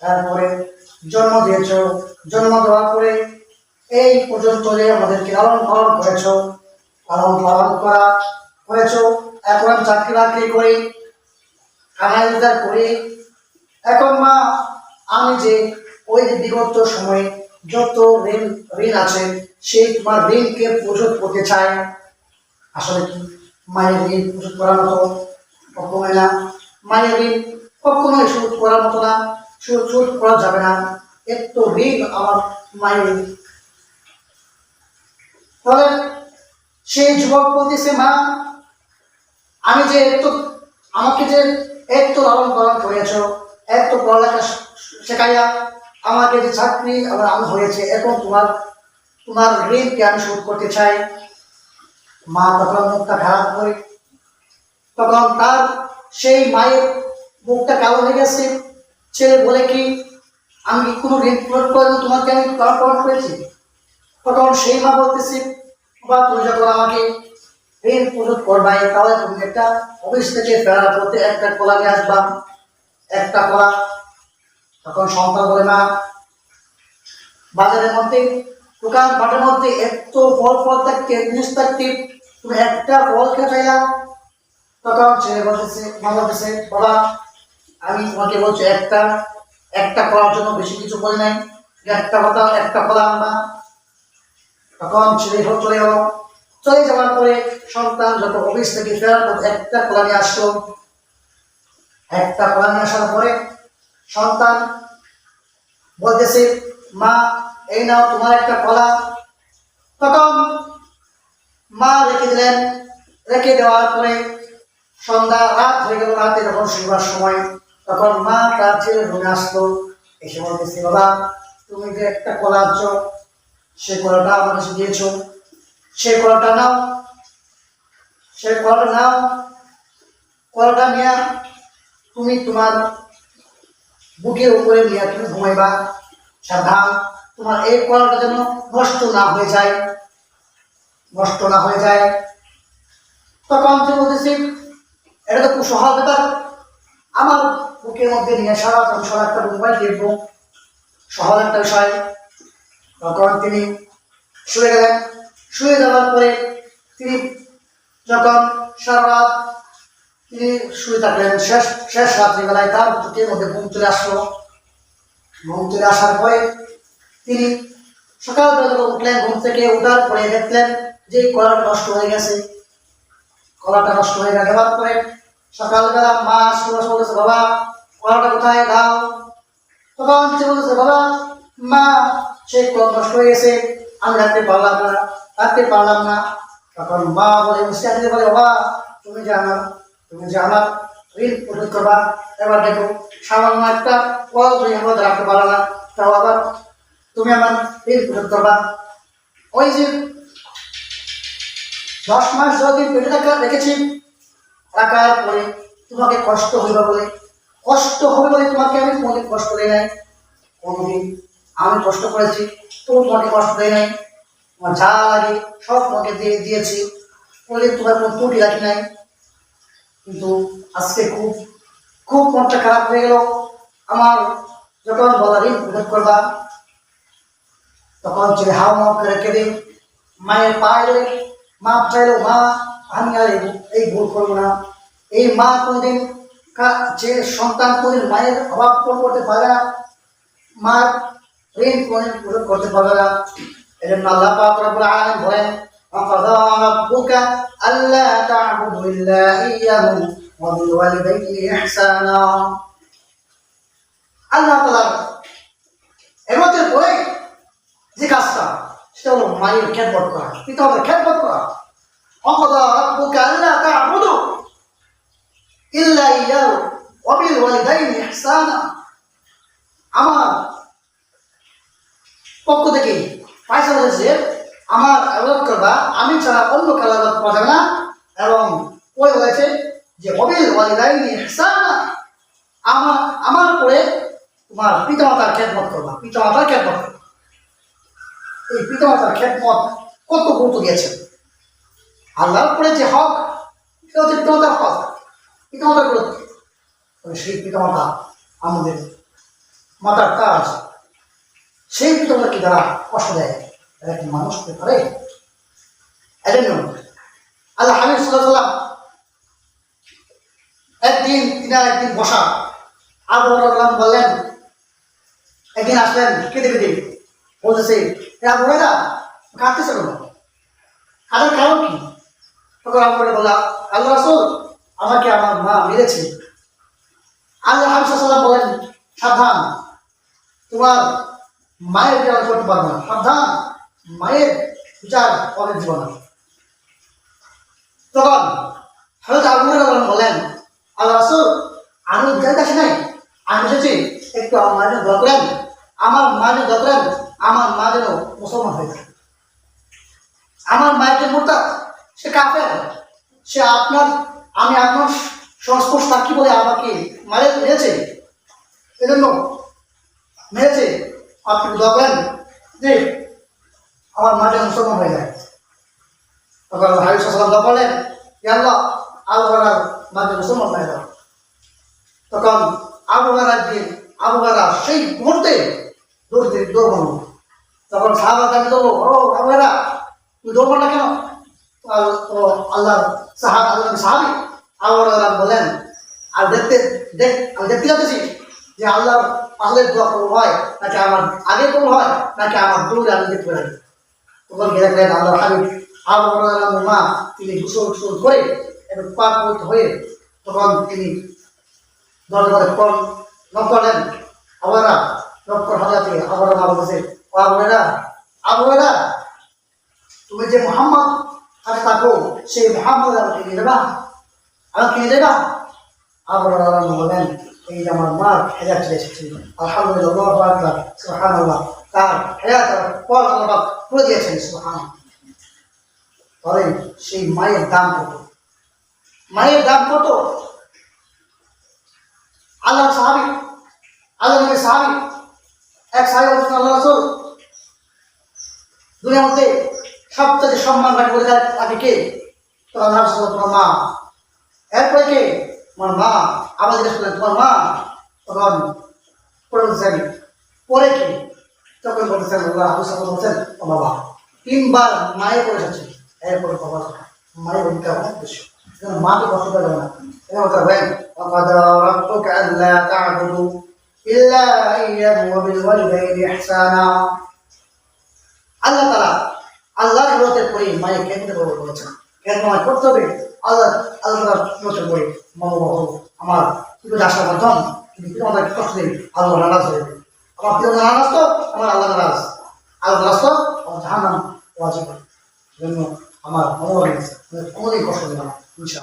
তারপরে জন্ম দিয়েছ। জন্ম দেওয়ার পরে এই পর্যন্ত যে আমাদেরকে লালন পালন করেছ, লালন পালন করা করেছ, এখন চাকরি বাকরি করি, কামাই করি। এখন মা, আমি যে ওই যে বিগত সময়ে যত ঋণ ঋণ আছে, সেই তোমার ঋণকে পরিশোধ করতে চাই আসলে কি? মায়ের ঋণ পরিশোধ করার মতো কখনোই না। মায়ের ঋণ কখনোই শোধ করার মতো না। শোধ করা যাবে না। এত ঋণ আমার মায়ের। ঋণ। তাহলে সেই যুবক বলতেছে, মা, আমি যে এত, আমাকে যে এত লালন পালন করেছ এত পড়ালেখা শেখাইয়া আমাকে যে চাকরি আমার আমি হয়েছে, এখন তোমার তোমার ঋণকে আমি শোধ করতে চাই। মা তখন মুখটা খারাপ করে, তখন তার সেই মায়ের মুখটা কালো হয়ে গেছে। ছেলে বলে কি, আমি কোনো ঋণ পূরণ করে তোমাকে আমি পালন করেছি। তখন সেই মা বলতেছে বা তুমি যখন আমাকে ঋণ পরিশোধ করবাই, তাহলে তুমি একটা অফিস থেকে ফেরার পথে একটা কলা নিয়ে আসবা। একটা কলা তখন সন্তান বলে না বাজারের মধ্যে, দোকান পাটের মধ্যে এত ফল ফল থাকতে জিনিস থাকতে তুমি একটা ফল চাইলাম তখন ছেলে বলতেছে মা বলতেছে, বাবা, আমি তোমাকে বলছি একটা একটা করার জন্য বেশি কিছু বলি নাই। একটা কথা একটা কলা আনবা তখন ছেলে চলে গেল। চলে যাওয়ার পরে সন্তান যত অফিস থেকে ফেরার পথে একটা কলা নিয়ে আসলো। একটা কলা নিয়ে আসার পরে সন্তান বলতেছে, মা, এই নাও তোমার একটা কলা। তখন মা রেখে দিলেন। রেখে দেওয়ার পরে সন্ধ্যা রাত হয়ে গেল, রাতে যখন শুনবার সময়, তখন মা তার ছেলে রুমে আসলো। এসে বলতেছে, বাবা, তুমি যে একটা কলা আনছো সে কলাটা আমার কাছে দিয়েছ। সে কলাটা নাও সে কলাটা নাও। কলাটা নিয়ে তুমি তোমার বুকের উপরে নিয়ে তুমি ঘুমাইবা। সাবধান তোমার এই কলাটা যেন নষ্ট না হয়ে যায়। নষ্ট না হয়ে যায়। তখন সে বলতেছি, এটা তো খুব সহজ ব্যাপার। আমার বুকের মধ্যে নিয়ে সারা সারা একটা মোবাইল দেখব। সহজ একটা বিষয়। তখন তিনি শুয়ে গেলেন। শুয়ে যাওয়ার পরে তিনি যখন সারা রাত তিনি শুয়ে থাকলেন। শেষ শেষ রাত্রিবেলায় তার বুকের মধ্যে ঘুম চলে আসলো। ঘুম চলে আসার পরে তিনি সকালবেলা যখন উঠলেন, ঘুম থেকে উঠার পরে দেখলেন যে কলাটা নষ্ট হয়ে গেছে। কলাটা নষ্ট হয়ে গেছে। যাওয়ার পরে সকালবেলা মা সুভাষ বলেছে বাবা, কলাটা কোথায়? দাও। তখন সে বলেছে বাবা, মা সেই কলা নষ্ট হয়ে গেছে। আমি রাখতে পারলাম না, রাখতে পারলাম না। তখন মা বলে বাবা, তুমি আমার তুমি যে আমার ঋণ পরিশোধ করবা, এবার দেখো, সামান্য একটা কল তুমি আমার রাখতে পারো না, তাও আবার তুমি আমার ঋণ পরিশোধ করবা। ওই যে দশ মাস যতদিন পেটে রাখা রেখেছি, রাখার পরে তোমাকে কষ্ট হইবে বলে, কষ্ট হবে বলে তোমাকে আমি কোনোদিন কষ্ট দেয় নাই। কোনোদিন আমি কষ্ট করেছি তো তোমাকে কষ্ট দেয় নাই। তোমার যা লাগে সব তোমাকে দিয়ে দিয়েছি। বলে তোমার কোনো ত্রুটি রাখি নাই। কিন্তু আজকে খুব খুব মনটা খারাপ হয়ে গেল। আমার যখন বলা ঋণ পরিশোধ করবা, তখন ছেলে হাও মাও করে দিই মায়ের পায়ে মা চাইলো, মা, আমি আর এই ভুল- করব না। এই মা কোনদিন যে সন্তান কোনদিন মায়ের অভাব পূরণ করতে পারে না, মার ঋণ কোনদিন পূরণ করতে পারবে না। জন্য আল্লাহ পাক রব্বুল আলামিন বলেন وقضى ربك ألا تعبدوا إلا إياه وبالوالدين إحسانا আল্লাহ তাআলা এর মধ্যে পরে যে কাজটা সেটা হলো মায়ের খ্যাতবত করা পিতা হবে খ্যাতবত করা অকদা রব্বুকা আল্লা তা'বুদু ইল্লা ইয়াহু ওয়া বিল ওয়ালিদাইনি ইহসানা আমার পক্ষ থেকে পয়সা হয়েছে আমার করবা, আমি ছাড়া অন্য কারও আবাদত করা যাবে না। এবং ওই বলেছে যে, অবিল ওয়ালিদাইনি আমার আমার পরে তোমার পিতামাতার খেদমত করবা, পিতামাতার খেদমত করবা এই পিতামাতার খেদমত কত গুরুত্ব দিয়েছেন আল্লাহর উপরে যে হক, এটা হচ্ছে পিতামাতার হক। পিতামাতার গুরুত্ব। তবে সেই পিতামাতা আমাদের মাতার কাজ। সেই পিতামাতাকে যারা কষ্ট দেয়, তারা কি মানুষ হতে পারে? এজন্য আল্লাহ হাবিব সাল্লাহ একদিন, তিনি একদিন বসা। আবু বকর বললেন, একদিন আসলেন, কেঁদে কেঁদে। বলতেছে, এ আবু হরাইরা কাঁদতেছে কেন? কাদের কারণ কি? তখন আবু বললাম আল্লাহ রাসূল আমাকে আমার মা মেরেছে। আল্লাহ হাবিব সাল্লাল্লাহু বলেন সাবধান, তোমার মায়ের বিচার করতে পারবে না। সাবধান, মায়ের বিচার হবে জীবনে। তখন হয়তো হরাইরা বলেন আল্লাহ রাসূল, আমি বিচার কাছে নাই। আমি এসেছি একটু আমার মা যেন দোয়া করেন। আমার মা যেন দোয়া আমার মা যেন মুসলমান হয়ে যায়। আমার মায়ের যে মোরতাদ, সে কাফের। সে আপনার, আমি আপনার সংস্পর্শ থাকি বলে আমাকে মারে মেরেছে? এজন্য মেরেছে। আপনি দোয়া করেন যে আমার মা যেন মুসলমান হয়ে যায়। তখন হাবিব সাল্লাম "ইয়া আল্লাহ আল্লাহর মা মুসলমান যায় তখন আবু হারার দিন আবু সেই মুহূর্তে দৌড় দিয়ে দৌড় মারল। তখন সাহাবা দাবি করব ও আবু তুই দৌড় মারলা কেন? আল্লাহ সাহা আল্লাহ সাহাবি আবু বলেন আর দেখতে, দেখ, আমি দেখতে যাচ্ছি যে আল্লাহর পাশে দোয়া কবুল হয় নাকি আমার আগে কবুল হয়, নাকি আমার দৌড়ে আমি দেখতে পারি? তখন দেখলেন আল্লাহ হাবিব তিনি করে হয়ে তখন তিনি তুমি যে মোহাম্মদ কাছে থাকো সেই মোহাম্মদ আমাকে নিয়ে যাবা আমাকে নিয়ে যাবা আবুরা বললেন, এই আমার মা হেজার চলে এসেছে, আলহামদুলিল্লাহ আকবার, সুবহানাল্লাহ, তার হেজার পর আল্লাহ করে দিয়েছেন সুবহান তবে সেই মায়ের দাম কত? মায়ের দাম কত? আল্লাহ সাহাবি আল্লাহ সাহাবি, এক সাহাবি বলছেন, আল্লাহ রাসূল, দুনিয়ার মধ্যে সবচেয়ে সম্মান রাখে বলে তাকে কে? তো আল্লাহ রাসূল তোমার মা। এরপরে কে? তোমার মা। আবার জিজ্ঞেস করলেন, তোমার মা? তখন পরে বলছেন পরে কে? তখন বলতেছেন আল্লাহ আবু সাহেব বলছেন ও বাবা তিনবার মায়ের করে এসেছে এরপরে বাবা মায়ের ভূমিকা অনেক বেশি যেন মাকে কষ্ট দেবে না এবং করবেন وقضى ربك ألا تعبدوا إلا إياه وبالوالدين إحسانا আল্লাহ তারা আল্লাহর বিরোধের পরে মায়ের কেন্দ্র করে বলেছেন কেন মায় করতে হবে আল্লাহ আল্লাহ তালার বিরোধের পরে মম বাবু আমার পিতা আসার মাধ্যম কিন্তু পিতা আমাদের কষ্ট দেবে আল্লাহ নারাজ হয়ে যাবে আমার পিতা নারাজ তো আমার আল্লাহ নারাজ আল্লাহ নারাজ তো আমার জাহান্নাম ওয়াজিব জন্য আমার মনোবল কোনোদিন কষ্ট দেবে না।